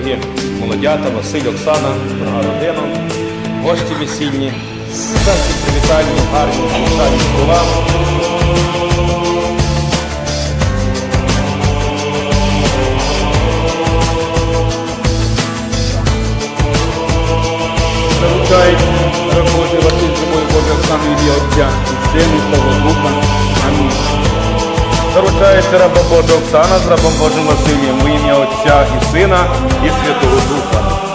дорогі молодята, Василь, Оксана, дорога родина, гості весільні, серці привітальні, гарні, звичайні слова. Заручають роботи Василь Живої Божої Оксани ім'я Отця і Сина і Святого Духа. Амінь. Заручається раба Божа Оксана з рабом Божим Василієм у ім'я Отця і Сина і Святого Духа.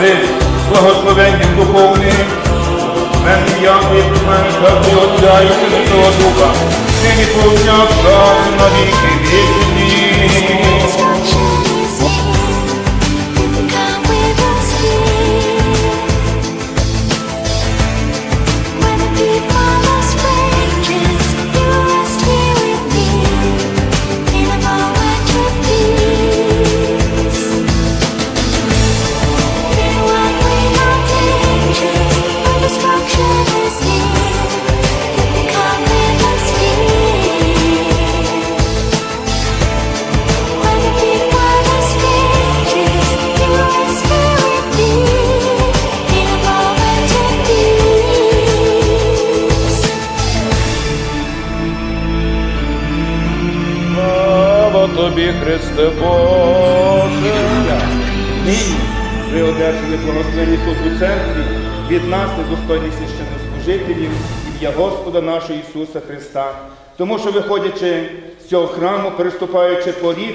Господи, благословенням духовним, мене я відменка і Отця і Святого Духа, нині повсякчас і на тобі, Христе Боже! Нині ви одержали благословенні тут у церкві від нас, недостойних священнослужителів, ім'я Господа нашого Ісуса Христа. Тому що, виходячи з цього храму, переступаючи поріг,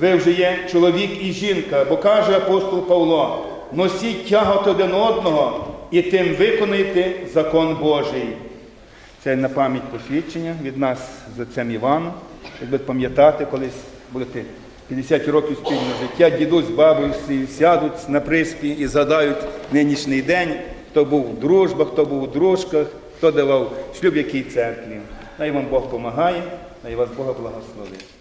ви вже є чоловік і жінка, бо каже апостол Павло, носіть тягот один одного і тим виконуйте закон Божий. Це на пам'ять посвідчення від нас з отцем Іваном, будете пам'ятати, колись будете 50 років спільного життя, дідусь з бабою сядуть на приспі і згадають нинішній день, хто був у дружбах, хто був у дружках, хто давав шлюб якій церкві. Най вам Бог допомагає, най вас Бога благословить.